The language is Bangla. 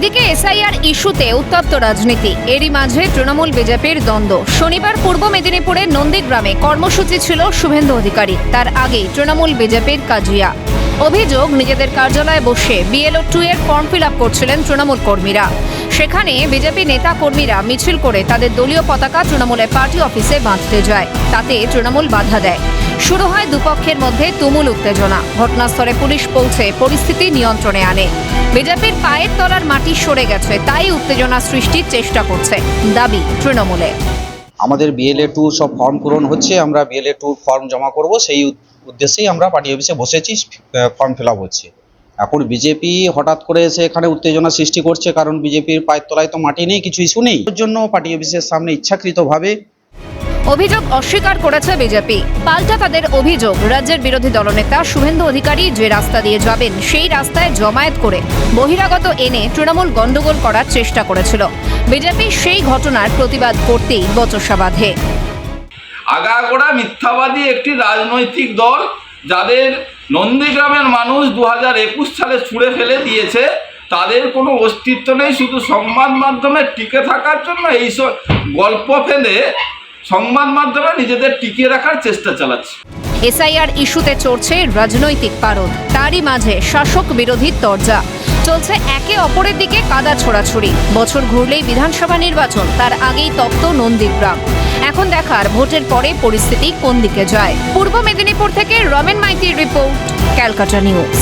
একদিকে এসআইআর ইস্যুতে উত্তপ্ত রাজনীতি, এরই মাঝে তৃণমূল বিজেপির দ্বন্দ্ব। শনিবার পূর্ব মেদিনীপুরের নন্দীগ্রামে কর্মসূচি ছিল শুভেন্দু অধিকারী, তার আগেই তৃণমূল বিজেপির কাজিয়া। অভিযোগ, নিজেদের কার্যালয়ে বসে বিএলও টু এর ফর্ম ফিল আপ করছিলেন তৃণমূল কর্মীরা। সেখানে বিজেপি নেতা কর্মীরা মিছিল করে তাদের দলীয় পতাকা তৃণমূলের পার্টি অফিসে বাঁধতে যায়, তাতে তৃণমূল বাধা দেয়। শুরু হয় দুপক্ষের মধ্যে তুমুল উত্তেজনা। ঘটনাস্থলে পুলিশ পৌঁছে পরিস্থিতি নিয়ন্ত্রণে আনে। বিজেপির পায়ের তলার মাটি সরে গেছে, তাই উত্তেজনা সৃষ্টির চেষ্টা করছে দাবি তৃণমূলে। আমাদের বিএলএ টু সব ফর্ম পূরণ হচ্ছে, আমরা বিএলএ টু ফর্ম জমা করব, সেই উদ্দেশ্যেই আমরা পার্টি অফিসে বসেছি ফর্ম ফিল আপ হচ্ছে। এখন বিজেপি হঠাৎ করে এসে এখানে উত্তেজনা সৃষ্টি করছে, কারণ বিজেপির পায়ের তলায় তো মাটি নেই, কিছু ইস্যু নেই। ওর জন্য পার্টি অফিসের সামনে ইচ্ছাকৃতভাবে অভিযোগ অস্বীকার করেছে বিজেপি। পাল্টা তাদের অভিযোগ। রাজ্যের বিরোধী দলনেতা শুভেন্দু অধিকারী যে রাস্তা দিয়ে যাবেন, সেই রাস্তায় জমায়েত করে বহিরাগত এনে তৃণমূল গন্ডগোল করার চেষ্টা করেছিল। বিজেপি সেই ঘটনার প্রতিবাদ করতেই বচসা বাঁধে। আগাগোড়া মিথ্যাবাদী একটি রাজনৈতিক দল যাদের নন্দীগ্রামের মানুষ দু হাজার একুশ সালে ছুঁড়ে ফেলে দিয়েছে, তাদের কোনো অস্তিত্ব নেই, শুধু সংবাদ মাধ্যমে টিকে থাকার জন্য এইসব গল্প ফেলে সংবাদ মাধ্যমে নিজেদের টিকিয়ে রাখার চেষ্টা চালাচ্ছে। এসআইআর ইস্যুতে চড়ছে রাজনৈতিক পারদ। তারই মাঝে শাসক বিরোধী তরজা। চলছে একে অপরের দিকে কাদা ছোড়াছুড়ি। বছর ঘুরলেই বিধানসভা নির্বাচন, তার আগেই তপ্ত নন্দীগ্রাম। এখন দেখার ভোটের পরে পরিস্থিতি কোন দিকে যায়। পূর্ব মেদিনীপুর থেকে রমেন মাইতির রিপোর্ট, ক্যালকাটা নিউজ।